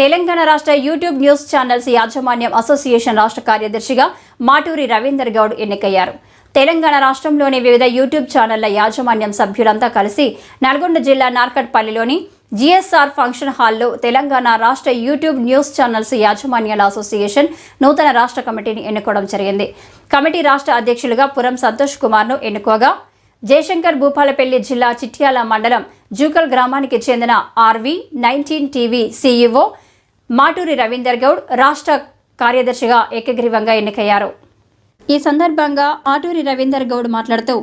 తెలంగాణ రాష్ట్ర YouTube news channels యాజమాన్యం association రాష్ట్ర కార్యదర్శిగా మాటూరి రవీందర్ గౌడ్ ఎన్నికయ్యారు. తెలంగాణ రాష్ట్రంలోని వివిధ యూట్యూబ్ ఛానళ్ళ యాజమాన్యం సభ్యులంతా కలిసి నల్గొండ జిల్లా నార్కట్పల్లిలోని జిఎస్ఆర్ ఫంక్షన్ హాల్లో తెలంగాణ రాష్ట్ర యూట్యూబ్ న్యూస్ ఛానల్స్ యాజమాన్యాల అసోసియేషన్ నూతన రాష్ట్ర కమిటీని ఎన్నుకోవడం జరిగింది. కమిటీ రాష్ట్ర అధ్యక్షులుగా పురం సంతోష్ కుమార్ను ఎన్నుకోగా జయశంకర్ భూపాలపల్లి జిల్లా చిట్యాల మండలం జూకల్ గ్రామానికి చెందిన RV nineteen TV CEO Maturi Ravinder Goud రాష్ట్ర కార్యదర్శిగా ఏకగ్రీవంగా ఎన్నికయ్యారు. ఈ సందర్భంగా ఆటూరి రవీందర్ గౌడ్ మాట్లాడుతూ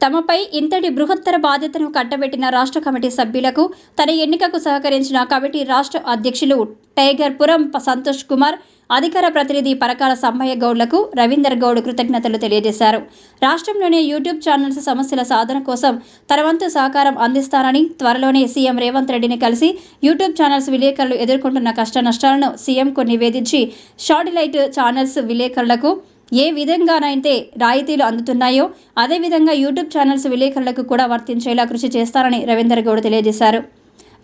తమపై ఇంతటి బృహత్తర బాధ్యతను కట్టబెట్టిన రాష్ట్ర కమిటీ సభ్యులకు తన ఎన్నికకు సహకరించిన కమిటీ రాష్ట్ర అధ్యక్షులు టైగర్ పురం సంతోష్ కుమార్ అధికార ప్రతినిధి పరకాల సమ్మయ్య గౌడ్లకు రవీందర్ గౌడ్ కృతజ్ఞతలు తెలియజేశారు. రాష్ట్రంలోని యూట్యూబ్ ఛానల్స్ సమస్యల సాధన కోసం తనవంతు సహకారం అందిస్తానని త్వరలోనే సీఎం రేవంత్ రెడ్డిని కలిసి యూట్యూబ్ ఛానల్స్ విలేకరులు ఎదుర్కొంటున్న కష్ట నష్టాలను సీఎంకు నివేదించి షాటిలైట్ ఛానల్స్ విలేకరులకు ఏ విధంగానైతే రాయితీలు అందుతున్నాయో అదేవిధంగా యూట్యూబ్ ఛానల్స్ విలేకరులకు కూడా వర్తించేలా కృషి చేస్తారని రవీందర్ గౌడ్ తెలియజేశారు.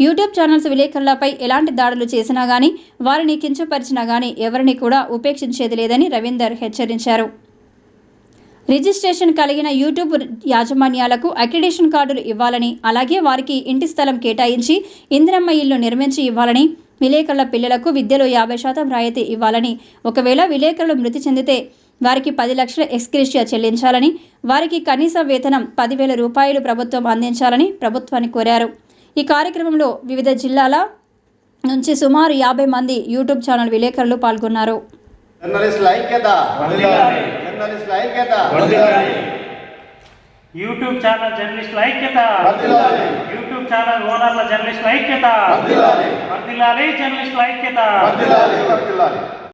యూట్యూబ్ ఛానల్స్ విలేకరులపై ఎలాంటి దాడులు చేసినా గానీ వారిని కించపరిచినా గానీ ఎవరిని కూడా ఉపేక్షించేది లేదని రవీందర్ హెచ్చరించారు. రిజిస్ట్రేషన్ కలిగిన యూట్యూబ్ యాజమాన్యాలకు అక్రిడేషన్ కార్డులు ఇవ్వాలని అలాగే వారికి ఇంటి స్థలం కేటాయించి ఇందిరమ్మ ఇల్లు నిర్మించి ఇవ్వాలని విలేకరుల పిల్లలకు విద్యలో యాభై శాతం రాయితీ ఇవ్వాలని. ఒకవేళ విలేకరులు మృతి చెందితే వారికి పది లక్షల ఎక్స్క్రిషియా చెల్లించాలని వారికి కనీస వేతనం పదివేల రూపాయలు ప్రభుత్వం అందించాలని ప్రభుత్వాన్ని కోరారు. ఈ కార్యక్రమంలో వివిధ జిల్లాల నుంచి సుమారు యాభై మంది యూట్యూబ్ ఛానల్ విలేకరులు పాల్గొన్నారు. యూట్యూబ్ ఛానల్ జర్నలిస్టుల ఐక్యత. యూట్యూబ్ ఛానల్ ఓనర్ల జర్నలిస్టుల ఐక్యత వర్ధిల్లాలి. వర్ధిల్లాలి జర్నలిస్టుల ఐక్యత వర్ధిల్లాలి, వర్ధిల్లాలి.